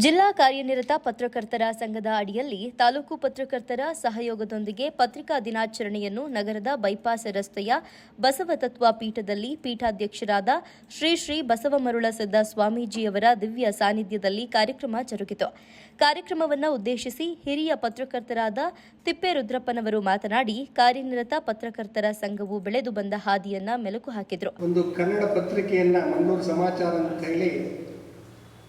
ಜಿಲ್ಲಾ ಕಾರ್ಯನಿರತ ಪತ್ರಕರ್ತರ ಸಂಘದ ಅಡಿಯಲ್ಲಿ ತಾಲೂಕು ಪತ್ರಕರ್ತರ ಸಹಯೋಗದೊಂದಿಗೆ ಪತ್ರಿಕಾ ದಿನಾಚರಣೆಯನ್ನು ನಗರದ ಬೈಪಾಸ್ ರಸ್ತೆಯ ಬಸವತತ್ವ ಪೀಠದಲ್ಲಿ ಪೀಠಾಧ್ಯಕ್ಷರಾದ ಶ್ರೀ ಶ್ರೀ ಬಸವಮರುಳ ಸಿದ್ದ ಸ್ವಾಮೀಜಿಯವರ ದಿವ್ಯ ಸಾನ್ನಿಧ್ಯದಲ್ಲಿ ಕಾರ್ಯಕ್ರಮ ಜರುಗಿತು. ಕಾರ್ಯಕ್ರಮವನ್ನು ಉದ್ದೇಶಿಸಿ ಹಿರಿಯ ಪತ್ರಕರ್ತರಾದ ತಿಪ್ಪೇರುದ್ರಪ್ಪನವರು ಮಾತನಾಡಿ, ಕಾರ್ಯನಿರತ ಪತ್ರಕರ್ತರ ಸಂಘವು ಬೆಳೆದು ಬಂದ ಹಾದಿಯನ್ನ ಮೆಲುಕು ಹಾಕಿದರು. ಒಂದು ಕನ್ನಡ ಪತ್ರಿಕೆಯನ್ನ ಸಮಾಚಾರ ಹೇಳಿ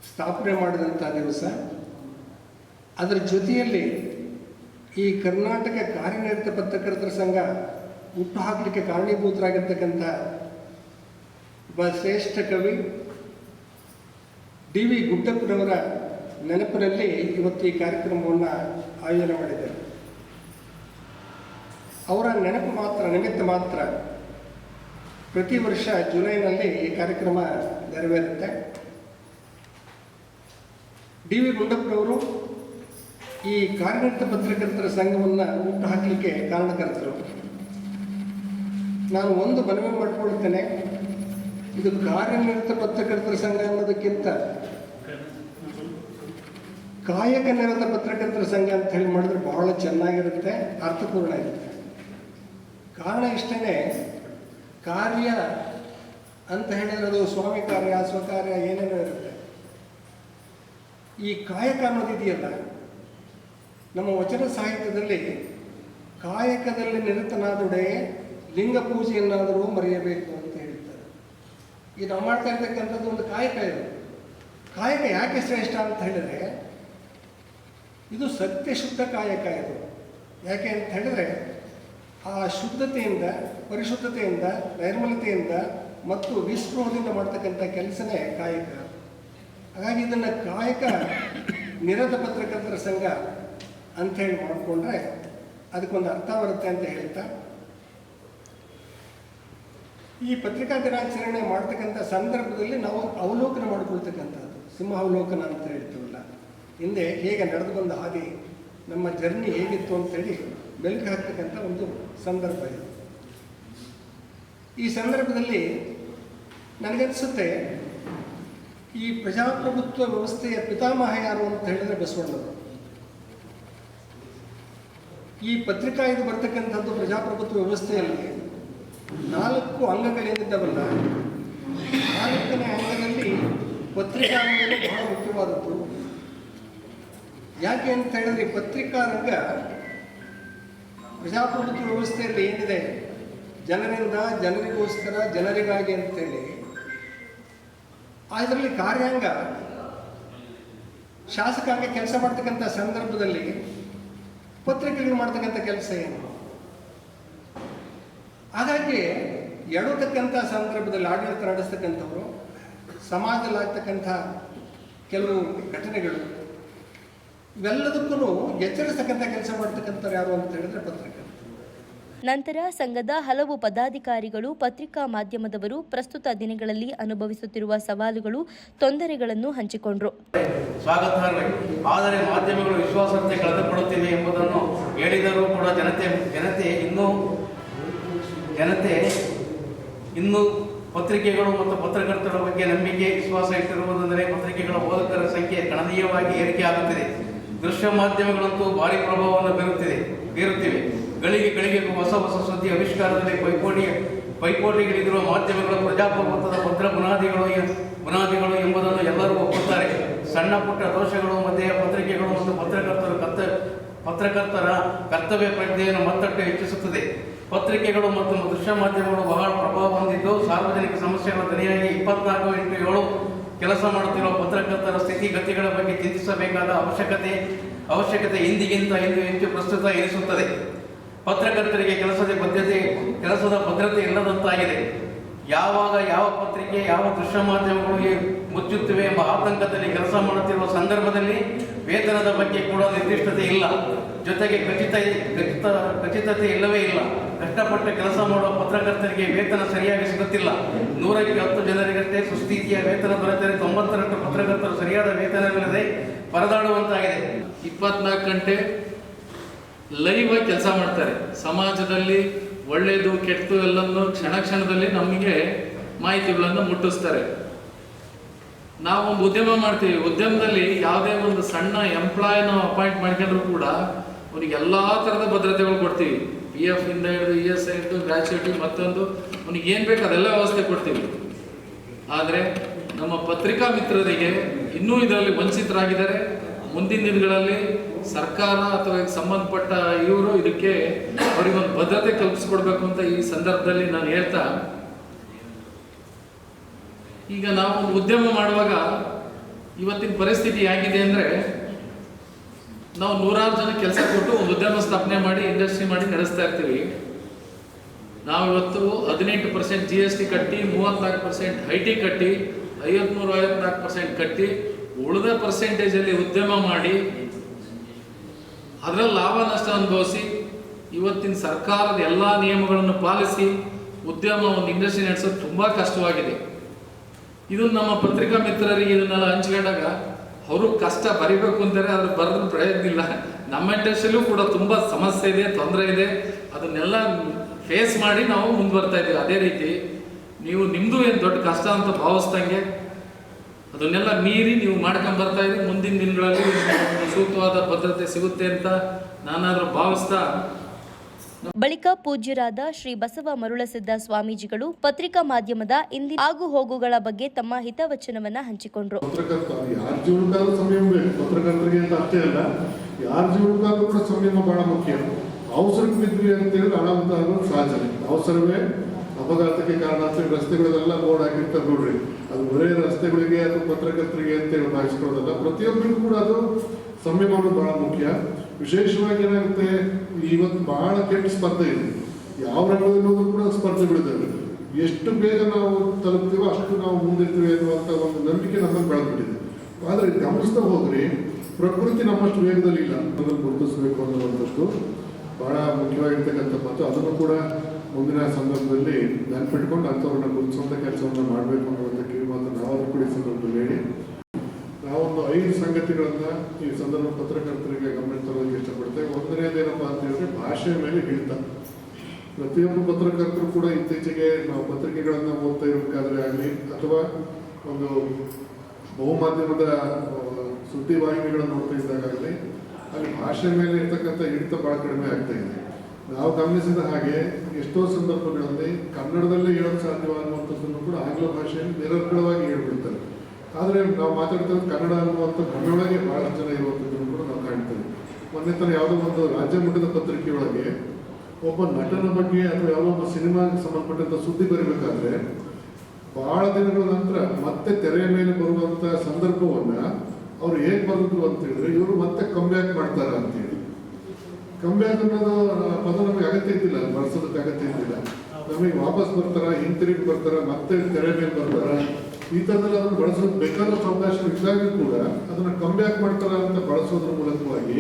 ಸ್ಥಾಪನೆ ಮಾಡಿದಂಥ ದಿವಸ, ಅದರ ಜೊತೆಯಲ್ಲಿ ಈ ಕರ್ನಾಟಕ ಕಾರ್ಯನಿರತ ಪತ್ರಕರ್ತರ ಸಂಘ ಹುಟ್ಟು ಹಾಕಲಿಕ್ಕೆ ಕಾರಣೀಭೂತರಾಗಿರ್ತಕ್ಕಂಥ ಒಬ್ಬ ಶ್ರೇಷ್ಠ ಕವಿ ಡಿ ವಿ ಗುಡ್ಡಪ್ಪನವರ ನೆನಪಿನಲ್ಲಿ ಇವತ್ತು ಈ ಕಾರ್ಯಕ್ರಮವನ್ನು ಆಯೋಜನೆ ಮಾಡಿದ್ದಾರೆ. ಅವರ ನೆನಪು ಮಾತ್ರ, ನಿಮಿತ್ತ ಮಾತ್ರ ಪ್ರತಿ ವರ್ಷ ಜುಲೈನಲ್ಲಿ ಈ ಕಾರ್ಯಕ್ರಮ ನೆರವೇರುತ್ತೆ. ಡಿ ವಿ ಗುಂಡಪ್ಪನವರು ಈ ಕಾರ್ಯನಿರತ ಪತ್ರಕರ್ತರ ಸಂಘವನ್ನು ಹುಟ್ಟು ಹಾಕಲಿಕ್ಕೆ ಕಾರಣಕರ್ತರು. ನಾನು ಒಂದು ಮನವಿ ಮಾಡಿಕೊಳ್ತೇನೆ. ಇದು ಕಾರ್ಯನಿರತ ಪತ್ರಕರ್ತರ ಸಂಘ ಅನ್ನೋದಕ್ಕಿಂತ ಕಾಯಕ ನಿರತ ಪತ್ರಕರ್ತರ ಸಂಘ ಅಂತ ಹೇಳಿ ಮಾಡಿದ್ರೆ ಬಹಳ ಚೆನ್ನಾಗಿರುತ್ತೆ, ಅರ್ಥಪೂರ್ಣ ಇರುತ್ತೆ. ಕಾರಣ ಇಷ್ಟೇ ಕಾರ್ಯ ಅಂತ ಹೇಳಿದ್ರೆ ಅದು ಸ್ವಾಮಿ ಕಾರ್ಯ ಸ್ವಕಾರ್ಯ ಏನೇನೋ ಇರುತ್ತೆ. ಈ ಕಾಯಕ ಅನ್ನೋದಿದೆಯಲ್ಲ ನಮ್ಮ ವಚನ ಸಾಹಿತ್ಯದಲ್ಲಿ ಕಾಯಕದಲ್ಲಿ ನಿರತನಾದೊಡೆ ಲಿಂಗ ಪೂಜೆಯನ್ನಾದರೂ ಮರೆಯಬೇಕು ಅಂತ ಹೇಳ್ತಾರೆ. ಈ ನಾವು ಮಾಡ್ತಾ ಇರ್ತಕ್ಕಂಥದ್ದು ಒಂದು ಕಾಯಕ ಇದು. ಕಾಯಕ ಯಾಕೆ ಶ್ರೇಷ್ಠ ಅಂತ ಹೇಳಿದ್ರೆ, ಇದು ಸತ್ಯ ಶುದ್ಧ ಕಾಯಕ ಇದು. ಯಾಕೆ ಅಂತ ಹೇಳಿದರೆ, ಆ ಶುದ್ಧತೆಯಿಂದ, ಪರಿಶುದ್ಧತೆಯಿಂದ, ನೈರ್ಮಲ್ಯತೆಯಿಂದ ಮತ್ತು ವಿಸ್ಪೃಹದಿಂದ ಮಾಡ್ತಕ್ಕಂಥ ಕೆಲಸನೇ ಕಾಯಕ. ಹಾಗಾಗಿ ಇದನ್ನು ಕಾಯಕ ನಿರತ ಪತ್ರಕರ್ತರ ಸಂಘ ಅಂಥೇಳಿ ಮಾಡಿಕೊಂಡ್ರೆ ಅದಕ್ಕೊಂದು ಅರ್ಥ ಬರುತ್ತೆ ಅಂತ ಹೇಳ್ತಾ, ಈ ಪತ್ರಿಕಾ ದಿನಾಚರಣೆ ಮಾಡ್ತಕ್ಕಂಥ ಸಂದರ್ಭದಲ್ಲಿ ನಾವು ಅವಲೋಕನ ಮಾಡಿಕೊಳ್ತಕ್ಕಂಥದ್ದು, ಸಿಂಹ ಅವಲೋಕನ ಅಂತ ಹೇಳ್ತೀವಲ್ಲ, ಹಿಂದೆ ಹೇಗೆ ನಡೆದು ಬಂದ ಹಾದಿ ನಮ್ಮ ಜರ್ನಿ ಹೇಗಿತ್ತು ಅಂತೇಳಿ ಮೆಲುಕು ಹಾಕ್ತಕ್ಕಂಥ ಒಂದು ಸಂದರ್ಭ ಇದು. ಈ ಸಂದರ್ಭದಲ್ಲಿ ನನಗನ್ಸುತ್ತೆ ಈ ಪ್ರಜಾಪ್ರಭುತ್ವ ವ್ಯವಸ್ಥೆಯ ಪಿತಾಮಹ ಯಾರು ಅಂತ ಹೇಳಿದ್ರೆ ಬಸವಣ್ಣವರು ಈ ಪತ್ರಿಕಾ ಇದು ಬರ್ತಕ್ಕಂಥದ್ದು ಪ್ರಜಾಪ್ರಭುತ್ವ ವ್ಯವಸ್ಥೆಯಲ್ಲಿ ನಾಲ್ಕು ಅಂಗಗಳೇನಿದ್ದಾವಲ್ಲ, ನಾಲ್ಕನೇ ಅಂಗದಲ್ಲಿ ಪತ್ರಿಕಾ ಅಂಗಗಳು ಬಹಳ ಮುಖ್ಯವಾದದ್ದು. ಯಾಕೆ ಅಂತ ಹೇಳಿದ್ರೆ ಪತ್ರಿಕಾ ರಂಗ ಪ್ರಜಾಪ್ರಭುತ್ವ ವ್ಯವಸ್ಥೆಯಲ್ಲಿ ಏನಿದೆ? ಜನರಿಂದ ಜನರಿಗೋಸ್ಕರ ಜನರಿಗಾಗಿ ಅಂತೇಳಿ ಅದರಲ್ಲಿ ಕಾರ್ಯಾಂಗ ಶಾಸಕಾಂಗ ಕೆಲಸ ಮಾಡ್ತಕ್ಕಂಥ ಸಂದರ್ಭದಲ್ಲಿ ಪತ್ರಿಕೆಗಳು ಮಾಡ್ತಕ್ಕಂಥ ಕೆಲಸ ಏನು? ಹಾಗಾಗಿ ಎಡತಕ್ಕಂಥ ಸಂದರ್ಭದಲ್ಲಿ ಆಡಳಿತ ನಡೆಸ್ತಕ್ಕಂಥವ್ರು, ಸಮಾಜದಲ್ಲಿ ಆಗ್ತಕ್ಕಂಥ ಕೆಲವು ಘಟನೆಗಳು, ಇವೆಲ್ಲದಕ್ಕೂ ಎಚ್ಚರಿಸ್ತಕ್ಕಂಥ ಕೆಲಸ ಮಾಡ್ತಕ್ಕಂಥವ್ರು ಯಾರು ಅಂತ ಹೇಳಿದ್ರೆ ಪತ್ರಿಕೆ. ನಂತರ ಸಂಘದ ಹಲವು ಪದಾಧಿಕಾರಿಗಳು ಪತ್ರಿಕಾ ಮಾಧ್ಯಮದವರು ಪ್ರಸ್ತುತ ದಿನಗಳಲ್ಲಿ ಅನುಭವಿಸುತ್ತಿರುವ ಸವಾಲುಗಳು, ತೊಂದರೆಗಳನ್ನು ಹಂಚಿಕೊಂಡರು. ಆದರೆ ಮಾಧ್ಯಮಗಳು ವಿಶ್ವಾಸಾರ್ಹತೆ ಕಳೆದುಕೊಳ್ಳುತ್ತಿವೆ ಎಂಬುದನ್ನು ಹೇಳಿದರೂ ಕೂಡ ಜನತೆ ಜನತೆ ಇನ್ನೂ, ಜನತೆ ಇನ್ನು ಪತ್ರಿಕೆಗಳು ಮತ್ತು ಪತ್ರಕರ್ತರ ಬಗ್ಗೆ ನಂಬಿಕೆ, ವಿಶ್ವಾಸ ಇಟ್ಟಿರುವುದೆಂದರೆ ಪತ್ರಿಕೆಗಳ ಓದಕರ ಸಂಖ್ಯೆ ಗಣನೀಯವಾಗಿ ಏರಿಕೆ ಆಗುತ್ತಿದೆ ದೃಶ್ಯ ಮಾಧ್ಯಮಗಳಂತೂ ಭಾರಿ ಪ್ರಭಾವವನ್ನು ಬೀರುತ್ತಿದೆ, ಬೀರುತ್ತಿವೆ. ಗಳಿಗೆ ಗಳಿಗೆ ಹೊಸ ಹೊಸ ಸುದ್ದಿ, ಆವಿಷ್ಕಾರದಲ್ಲಿ ಪೈಪೋಟಿ, ಪೈಪೋಟಿಗಳಿರುವ ಮಾಧ್ಯಮಗಳು ಪ್ರಜಾಪ್ರಭುತ್ವದ ಪತ್ರ ಬುನಾದಿಗಳು ಬುನಾದಿಗಳು ಎಂಬುದನ್ನು ಎಲ್ಲರೂ ಒಪ್ಪುತ್ತಾರೆ. ಸಣ್ಣ ಪುಟ್ಟ ದೋಷಗಳು ಮಧ್ಯೆ ಪತ್ರಿಕೆಗಳು ಮತ್ತು ಪತ್ರಕರ್ತರು ಕರ್ತ ಪತ್ರಕರ್ತರ ಕರ್ತವ್ಯ ಪ್ರಜ್ಞೆಯನ್ನು ಮತ್ತಷ್ಟು ಹೆಚ್ಚಿಸುತ್ತದೆ. ಪತ್ರಿಕೆಗಳು ಮತ್ತು ದೃಶ್ಯ ಮಾಧ್ಯಮಗಳು ಬಹಳ ಪ್ರಭಾವ ಹೊಂದಿದ್ದು, ಸಾರ್ವಜನಿಕ ಸಮಸ್ಯೆಗಳ ದನಿಯಾಗಿ ಇಪ್ಪತ್ನಾಲ್ಕು ಇಂಟು ಏಳು ಕೆಲಸ ಮಾಡುತ್ತಿರುವ ಪತ್ರಕರ್ತರ ಸ್ಥಿತಿಗತಿಗಳ ಬಗ್ಗೆ ಚಿಂತಿಸಬೇಕಾದ ಅವಶ್ಯಕತೆ ಅವಶ್ಯಕತೆ ಇಂದಿಗಿಂತ ಇಂದು ಹೆಚ್ಚು ಪ್ರಸ್ತುತ ಎನಿಸುತ್ತದೆ. ಪತ್ರಕರ್ತರಿಗೆ ಕೆಲಸದ ಬದ್ಧತೆ ಕೆಲಸದ ಭದ್ರತೆ ಇಲ್ಲದಂತಾಗಿದೆ. ಯಾವಾಗ ಯಾವ ಪತ್ರಿಕೆ, ಯಾವ ದೃಶ್ಯ ಮಾಧ್ಯಮಗಳಿಗೆ ಮುಚ್ಚುತ್ತಿವೆ ಎಂಬ ಆತಂಕದಲ್ಲಿ ಕೆಲಸ ಮಾಡುತ್ತಿರುವ ಸಂದರ್ಭದಲ್ಲಿ ವೇತನದ ಬಗ್ಗೆ ಕೂಡ ನಿರ್ದಿಷ್ಟತೆ ಇಲ್ಲ. ಜೊತೆಗೆ ಖಚಿತ ಖಚಿತ, ಖಚಿತತೆ ಇಲ್ಲವೇ ಇಲ್ಲ. ಕಷ್ಟಪಟ್ಟು ಕೆಲಸ ಮಾಡುವ ಪತ್ರಕರ್ತರಿಗೆ ವೇತನ ಸರಿಯಾಗಿ ಸಿಗುತ್ತಿಲ್ಲ. ನೂರಕ್ಕೆ ಹತ್ತು ಜನರಿಗಷ್ಟೇ ಸುಸ್ಥಿತಿಯ ವೇತನ ದೊರೆತರೆ. ತೊಂಬತ್ತರಷ್ಟು ಪತ್ರಕರ್ತರು ಸರಿಯಾದ ವೇತನವಿಲ್ಲದೆ ಪರದಾಡುವಂತಾಗಿದೆ. ಇಪ್ಪತ್ನಾಲ್ಕು ಗಂಟೆ ಲೈವ್ ಆಗಿ ಕೆಲಸ ಮಾಡ್ತಾರೆ. ಸಮಾಜದಲ್ಲಿ ಒಳ್ಳೆಯದು ಕೆಟ್ಟದು ಎಲ್ಲವನ್ನು ಕ್ಷಣ ಕ್ಷಣದಲ್ಲಿ ನಮಗೆ ಮಾಹಿತಿಗಳನ್ನು ಮುಟ್ಟಿಸ್ತಾರೆ. ನಾವು ಒಂದು ಉದ್ಯಮ ಮಾಡ್ತೀವಿ. ಉದ್ಯಮದಲ್ಲಿ ಯಾವುದೇ ಒಂದು ಸಣ್ಣ ಎಂಪ್ಲಾಯ್ ನಾವು ಅಪಾಯಿಂಟ್ ಮಾಡ್ಕೊಂಡ್ರು ಕೂಡ ಅವನಿಗೆ ಎಲ್ಲ ಥರದ ಭದ್ರತೆಗಳು ಕೊಡ್ತೀವಿ. ಪಿ ಎಫ್ ಇಂದ ಹಿಡಿದು ಇ ಎಸ್ ಐ ಹಿಡಿದು ಗ್ರಾಚ್ಯುಟಿ ಮತ್ತೊಂದು, ಅವನಿಗೆ ಏನು ಬೇಕು ಅದೆಲ್ಲ ವ್ಯವಸ್ಥೆ ಕೊಡ್ತೀವಿ. ಆದರೆ ನಮ್ಮ ಪತ್ರಿಕಾ ಮಿತ್ರರಿಗೆ ಇನ್ನೂ ಇದರಲ್ಲಿ ವಂಚಿತರಾಗಿದ್ದಾರೆ. ಮುಂದಿನ ದಿನಗಳಲ್ಲಿ ಸರ್ಕಾರ ಅಥವಾ ಸಂಬಂಧಪಟ್ಟ ಇವರು ಇದಕ್ಕೆ ಅವರಿಗೊಂದು ಭದ್ರತೆ ಕಲ್ಪಿಸ್ಕೊಡ್ಬೇಕು ಅಂತ ಈ ಸಂದರ್ಭದಲ್ಲಿ ನಾನು ಹೇಳ್ತಾ, ಈಗ ನಾವು ಉದ್ಯಮ ಮಾಡುವಾಗ ಇವತ್ತಿನ ಪರಿಸ್ಥಿತಿ ಹೇಗಿದೆ ಅಂದ್ರೆ ನಾವು ನೂರಾರು ಜನ ಕೆಲಸ ಕೊಟ್ಟು ಒಂದು ಉದ್ಯಮ ಸ್ಥಾಪನೆ ಮಾಡಿ, ಇಂಡಸ್ಟ್ರಿ ಮಾಡಿ ನಡೆಸ್ತಾ ಇರ್ತೀವಿ. ನಾವು ಇವತ್ತು ಹದಿನೆಂಟು ಪರ್ಸೆಂಟ್ ಜಿ ಎಸ್ ಟಿ ಕಟ್ಟಿ, ಮೂವತ್ನಾಲ್ಕು ಪರ್ಸೆಂಟ್ ಐ ಟಿ ಕಟ್ಟಿ, ಐವತ್ಮೂರು, ಐವತ್ನಾಲ್ಕು ಪರ್ಸೆಂಟ್ ಕಟ್ಟಿ, ಉಳಿದ ಪರ್ಸೆಂಟೇಜಲ್ಲಿ ಉದ್ಯಮ ಮಾಡಿ ಅದರಲ್ಲಿ ಲಾಭ ನಷ್ಟ ಅನುಭವಿಸಿ ಇವತ್ತಿನ ಸರ್ಕಾರದ ಎಲ್ಲ ನಿಯಮಗಳನ್ನು ಪಾಲಿಸಿ ಉದ್ಯಮ ಒಂದು ಇಂಡಸ್ಟ್ರಿ ನಡೆಸೋದು ತುಂಬ ಕಷ್ಟವಾಗಿದೆ. ಇದು ನಮ್ಮ ಪತ್ರಿಕಾ ಮಿತ್ರರಿಗೆ ಇದನ್ನೆಲ್ಲ ಹಂಚ್ಕೊಂಡಾಗ ಅವರು ಕಷ್ಟ ಬರಿಬೇಕು ಅಂತಾರೆ ಅದ್ರ ಬರೆದ್ರೆ ಪ್ರಯತ್ನ ಇಲ್ಲ ನಮ್ಮ ಇಂಡಸ್ಟ್ರಿಯಲ್ಲೂ ಕೂಡ ತುಂಬ ಸಮಸ್ಯೆ ಇದೆ, ತೊಂದರೆ ಇದೆ. ಅದನ್ನೆಲ್ಲ ಫೇಸ್ ಮಾಡಿ ನಾವು ಮುಂದುವರ್ತಾ ಇದ್ದೀವಿ. ಅದೇ ರೀತಿ ನೀವು ನಿಮ್ಮದು ಏನು ದೊಡ್ಡ ಕಷ್ಟ ಅಂತ ಭಾವಿಸ್ದಂಗೆ ಅದನ್ನೆಲ್ಲ ಮೀರಿ ನೀವು ಮಾಡ್ಕೊಂಡ್ ಬರ್ತಾ ಇದ್ದೀವಿ ಮುಂದಿನ ದಿನಗಳಲ್ಲಿ ಸೂಕ್ತವಾದ ಭದ್ರತೆ ಸಿಗುತ್ತೆ ಅಂತ ನಾನಾದ್ರೂ ಭಾವಿಸ್ತಾ ಬಳಿಕ ಪೂಜ್ಯರಾದ ಶ್ರೀ ಬಸವ ಮರುಳಸಿದ್ದ ಸ್ವಾಮೀಜಿಗಳು ಪತ್ರಿಕಾ ಮಾಧ್ಯಮದ ಇಂದಿನ ಆಗು ಹೋಗುಗಳ ಬಗ್ಗೆ ತಮ್ಮ ಹಿತವಚನವನ್ನ ಹಂಚಿಕೊಂಡ್ರು. ಪತ್ರಕರ್ತ ಯಾರ ಜೀವನಕ್ಕಾದ್ರೂ ಸಂಯಮ ಬೇಕು. ಪತ್ರಕರ್ತರಿಗೆ ಅಂತ ಅಷ್ಟೇ ಅಲ್ಲ ಯಾರ ಜೀವನಕ್ಕಾದ್ರೂ ಕೂಡ ಸಂಯಮ ಬಹಳ ಮುಖ್ಯ. ಅವಸರಕ್ಕೆ ಬಿದ್ವಿ ಅಂತ ಹೇಳಿ ಅನಾಹುತ ಸಹಜ ಸಹಜನೇ ಅವಸರವೇ ಅಪಘಾತಕ್ಕೆ ಕಾರಣ ಅಂತ ರಸ್ತೆಗಳೆಲ್ಲ ರಸ್ತೆಗಳಲ್ಲೆಲ್ಲ ಬೋರ್ಡ್ ಹಾಕಿರ್ತಾರೆ ನೋಡ್ರಿ. ಅದು ಬರೇ ರಸ್ತೆಗಳಿಗೆ ಅಥವಾ ಪತ್ರಕರ್ತರಿಗೆ ಅಂತ ಹೇಳಿ ಭಾವಿಸ್ಕೊಳ್ಳೋದಲ್ಲ, ಪ್ರತಿಯೊಬ್ಬರಿಗೂ ಕೂಡ ಅದು ಸಂಯಮ ಅನ್ನೋದು ಬಹಳ ಮುಖ್ಯ. ವಿಶೇಷವಾಗಿ ಏನಾಗುತ್ತೆ, ಇವತ್ತು ಬಹಳ ಕೆಟ್ಟ ಸ್ಪರ್ಧೆ ಇದೆ. ಯಾವ ರಂಗದಲ್ಲೂ ಕೂಡ ಸ್ಪರ್ಧೆಗಳಿದ್ದಾವೆ. ಎಷ್ಟು ಬೇಗ ನಾವು ತಲುಪ್ತೀವೋ ಅಷ್ಟು ನಾವು ಮುಂದಿರ್ತೀವಿ ಅನ್ನುವಂಥ ಒಂದು ನಂಬಿಕೆ ನಮ್ಮನ್ನು ಬೆಳೆದ್ಬಿಟ್ಟಿದೆ. ಆದರೆ ಗಮನಿಸ್ತಾ ಹೋಗ್ರಿ ಪ್ರಕೃತಿ ನಮ್ಮಷ್ಟು ವೇಗದಲ್ಲಿ ಇಲ್ಲ ಅದನ್ನು ಗುರುತಿಸಬೇಕು ಅನ್ನುವಂಥದ್ದು ಬಹಳ ಮುಖ್ಯವಾಗಿರ್ತಕ್ಕಂಥ ಮತ್ತು ಅದನ್ನು ಕೂಡ ಮುಂದಿನ ಸಂದರ್ಭದಲ್ಲಿ ನೆನಪಿಟ್ಕೊಂಡು ಅಂಥವ್ರನ್ನ ಗುರುತಿಸುವಂಥ ಕೆಲಸವನ್ನು ಮಾಡಬೇಕು ಅನ್ನುವಂಥ ಕಿವಿ ಮಾತು ನಾವಾದ್ರೂ ಕೂಡ ಈ ಸಂದರ್ಭದಲ್ಲಿ ಹೇಳಿ. ನಾವೊಂದು ಐದು ಸಂಗತಿಗಳನ್ನ ಈ ಸಂದರ್ಭ ಪತ್ರಕರ್ತರಿಗೆ ಗಮನ ತರೋದಕ್ಕೆ ಇಷ್ಟಪಡ್ತೇವೆ. ಒಂದನೇದೇನಪ್ಪ ಅಂತ ಹೇಳಿದ್ರೆ ಭಾಷೆಯ ಮೇಲೆ ಹಿಡಿತ. ಪ್ರತಿಯೊಬ್ಬ ಪತ್ರಕರ್ತರು ಕೂಡ ಇತ್ತೀಚೆಗೆ ನಾವು ಪತ್ರಿಕೆಗಳನ್ನ ಓದ್ತಾ ಇರಬೇಕಾದ್ರೆ ಆಗಲಿ ಅಥವಾ ಒಂದು ಬಹುಮಾಧ್ಯಮದ ಸುದ್ದಿ ಸುದ್ದಿವಾಹಿನಿಗಳನ್ನು ನೋಡ್ತಾ ಇದ್ದಾಗಲಿ ಅಲ್ಲಿ ಭಾಷೆ ಮೇಲೆ ಇರ್ತಕ್ಕಂಥ ಹಿಡಿತ ಬಹಳ ಕಡಿಮೆ ಆಗ್ತಾ ಇದೆ. ನಾವು ಗಮನಿಸಿದ ಹಾಗೆ ಎಷ್ಟೋ ಸಂದರ್ಭಗಳಲ್ಲಿ ಕನ್ನಡದಲ್ಲೇ ಹೇಳೋದು ಸಾಧ್ಯವಾಗುವಂಥದ್ದನ್ನು ಕೂಡ ಆಂಗ್ಲ ಭಾಷೆಯಲ್ಲಿ ನಿರರ್ಗಳವಾಗಿ ಹೇಳ್ಬಿಡ್ತಾರೆ. ಆದರೆ ನಾವು ಮಾತಾಡ್ತಾ ಕನ್ನಡ ಅನ್ನುವಂಥ ಭ್ರಮೆಯೊಳಗೆ ಬಹಳಷ್ಟು ಜನ ಇರುವಂಥದ್ದನ್ನು ಕೂಡ ನಾವು ಕಾಣ್ತೇವೆ. ಮೊನ್ನೆ ಥರ ಯಾವುದೋ ಒಂದು ರಾಜ್ಯ ಮಟ್ಟದ ಪತ್ರಿಕೆಯೊಳಗೆ ಒಬ್ಬ ನಟನ ಬಗ್ಗೆ ಅಥವಾ ಯಾವುದೋ ಒಬ್ಬ ಸಿನಿಮಾಗೆ ಸಂಬಂಧಪಟ್ಟಂಥ ಸುದ್ದಿ ಬರೀಬೇಕಾದ್ರೆ ಬಹಳ ದಿನಗಳ ನಂತರ ಮತ್ತೆ ತೆರೆಯ ಮೇಲೆ ಬರುವಂಥ ಸಂದರ್ಭವನ್ನು ಅವರು ಹೇಗೆ ಬರೆದ್ರು ಅಂತ ಹೇಳಿದ್ರೆ ಇವರು ಮತ್ತೆ ಕಮ್ಬ್ಯಾಕ್ ಮಾಡ್ತಾರೆ ಅಂತ ಹೇಳಿ ಕಂಬ್ಯಾಕ್ ಅನ್ನೋದು ಪದ ನಮಗೆ ಅಗತ್ಯ ಇದ್ದಿಲ್ಲ ಬಳಸೋದಕ್ಕೆ ಅಗತ್ಯ ಇದ್ದಿಲ್ಲ. ನಮಗೆ ವಾಪಸ್ ಬರ್ತಾರ ಹಿಂತಿರುಗಿ ಬರ್ತಾರ, ಮತ್ತೆ ತೆರೆ ಮೇಲೆ ಬರ್ತಾರ, ಈ ಥರದಲ್ಲಿ ಅದನ್ನು ಬಳಸೋದು ಬೇಕಾದಷ್ಟು ಅವಕಾಶ ಇದ್ದಾಗಲೂ ಕೂಡ ಅದನ್ನ ಕಂಬ್ಯಾಕ್ ಮಾಡ್ತಾರ ಅಂತ ಬಳಸೋದ್ರ ಮೂಲಕವಾಗಿ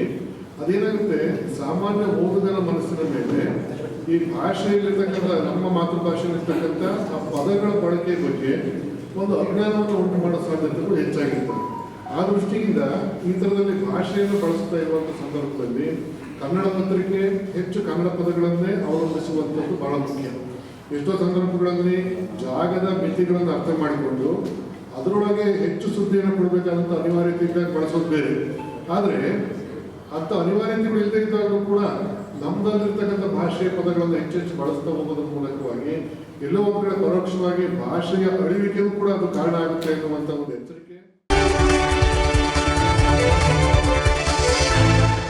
ಅದೇನಾಗುತ್ತೆ, ಸಾಮಾನ್ಯ ಓದುಗರ ಮನಸ್ಸಿನ ಮೇಲೆ ಈ ಭಾಷೆಯಲ್ಲಿರ್ತಕ್ಕಂಥ, ನಮ್ಮ ಮಾತೃಭಾಷೆಯಲ್ಲಿರ್ತಕ್ಕಂಥ ಆ ಪದಗಳ ಬಳಕೆ ಬಗ್ಗೆ ಒಂದು ಅಜ್ಞಾನವನ್ನು ಉಂಟು ಮಾಡೋ ಸಾಧ್ಯತೆಗಳು ಹೆಚ್ಚಾಗಿರ್ತವೆ. ಆ ದೃಷ್ಟಿಯಿಂದ ಈ ಥರದಲ್ಲಿ ಭಾಷೆಯನ್ನು ಬಳಸ್ತಾ ಇರುವಂಥ ಸಂದರ್ಭದಲ್ಲಿ ಕನ್ನಡ ಪತ್ರಿಕೆ ಹೆಚ್ಚು ಕನ್ನಡ ಪದಗಳನ್ನೇ ಅವಲಂಬಿಸುವಂಥದ್ದು ಬಹಳ ಮುಖ್ಯ. ಎಷ್ಟೋ ಸಂದರ್ಭಗಳಲ್ಲಿ ಜಾಗದ ಮಿತಿಗಳನ್ನು ಅರ್ಥ ಮಾಡಿಕೊಂಡು ಅದರೊಳಗೆ ಹೆಚ್ಚು ಸುದ್ದಿಯನ್ನು ಕೊಡಬೇಕಾದಂಥ ಅನಿವಾರ್ಯತೆ ಇದ್ದಾಗ ಬಳಸೋದು ಬೇರೆ. ಆದರೆ ಅಂತ ಅನಿವಾರ್ಯತೆಗಳು ಇಲ್ಲದೆ ಇದ್ದಾಗಲೂ ಕೂಡ ನಮ್ಮದಲ್ಲಿರ್ತಕ್ಕಂಥ ಭಾಷೆಯ ಪದಗಳನ್ನು ಹೆಚ್ಚು ಹೆಚ್ಚು ಬಳಸ್ತಾ ಹೋಗೋದ್ರ ಮೂಲಕವಾಗಿ ಎಲ್ಲೋ ಒಂದು ಪರೋಕ್ಷವಾಗಿ ಭಾಷೆಯ ಅಳಿವಿಕೆಗೂ ಕೂಡ ಅದು ಕಾರಣ ಆಗುತ್ತೆ ಅನ್ನುವಂಥ ಒಂದು ಎಚ್ಚರಿಕೆ